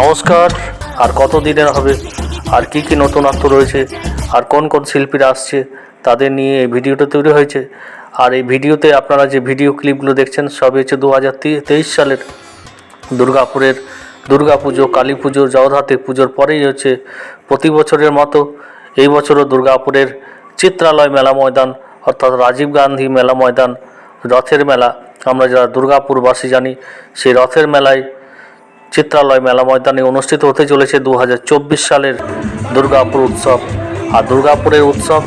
নমস্কার, আর কত দিনের হবে? আর কি কি নতুনত্ব রয়েছে? আর কোন কোন শিল্পীরা আসছে? তাদের নিয়ে এই ভিডিওটা তৈরি হয়েছে। আর এই ভিডিওতে আপনারা যে ভিডিও ক্লিপগুলো দেখছেন, সবই হচ্ছে দু হাজার তেইশ সালের দুর্গাপুরের দুর্গাপুজো কালী পুজো জগদ্ধাত্রী পুজোর পরেই হচ্ছে প্রতি বছরের মতো এই বছরও দুর্গাপুরের চিত্রালয় মেলা ময়দান, অর্থাৎ রাজীব গান্ধী মেলা ময়দান, রথের মেলা, আমরা যারা দুর্গাপুরবাসী জানি, সেই রথের মেলায় চিত্রালয় মেলা ময়দানে অনুষ্ঠিত হতে চলেছে দু হাজার চব্বিশ সালের দুর্গাপুর উৎসব। আর দুর্গাপুরের উৎসব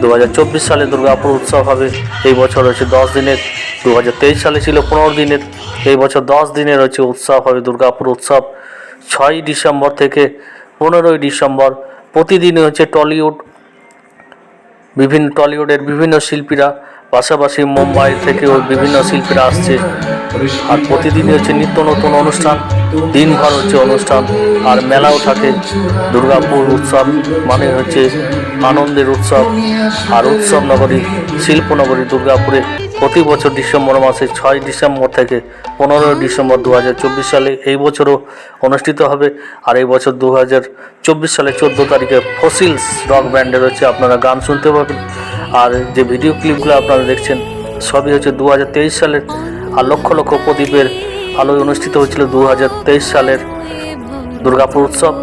দু হাজার চব্বিশ সালে দুর্গাপুর উৎসব হবে। এই বছর হচ্ছে দশ দিনের। দু হাজার তেইশ সালে ছিল পনেরো দিনের। এই বছর দশ দিনের হচ্ছে উৎসব হবে দুর্গাপুর উৎসব। ছয়ই ডিসেম্বর থেকে পনেরোই ডিসেম্বর প্রতিদিনই হচ্ছে টলিউড, বিভিন্ন টলিউডের বিভিন্ন শিল্পীরা পাশাপাশি মুম্বাই থেকেও বিভিন্ন শিল্পীরা আসছে। আর প্রতিদিনই হচ্ছে নিত্য নতুন অনুষ্ঠান, দিনভর হচ্ছে অনুষ্ঠান, আর মেলাও থাকে। দুর্গাপুর উৎসব মানে হচ্ছে আনন্দের উৎসব, আর উৎসব নগরী, শিল্পনগরী দুর্গাপুরে। প্রতি বছর ডিসেম্বর মাসে ছয় ডিসেম্বর থেকে পনেরোই ডিসেম্বর দু হাজার চব্বিশ সালে এই বছরও অনুষ্ঠিত হবে। আর এই বছর দু সালে চোদ্দ তারিখে ফসিলস রক ব্যান্ডের হচ্ছে আপনারা গান শুনতে পাবেন। আর যে ভিডিও ক্লিপগুলো আপনারা দেখছেন, সবই হচ্ছে দু হাজার তেইশ সালের। আর লক্ষ লক্ষ প্রদীপের আলোয় অনুষ্ঠিত হয়েছিল দু হাজার তেইশ সালের দুর্গাপুর উৎসব।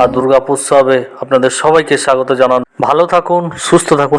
আর দুর্গাপুর উৎসবে আপনাদের সবাইকে স্বাগত জানান। ভালো থাকুন, সুস্থ থাকুন।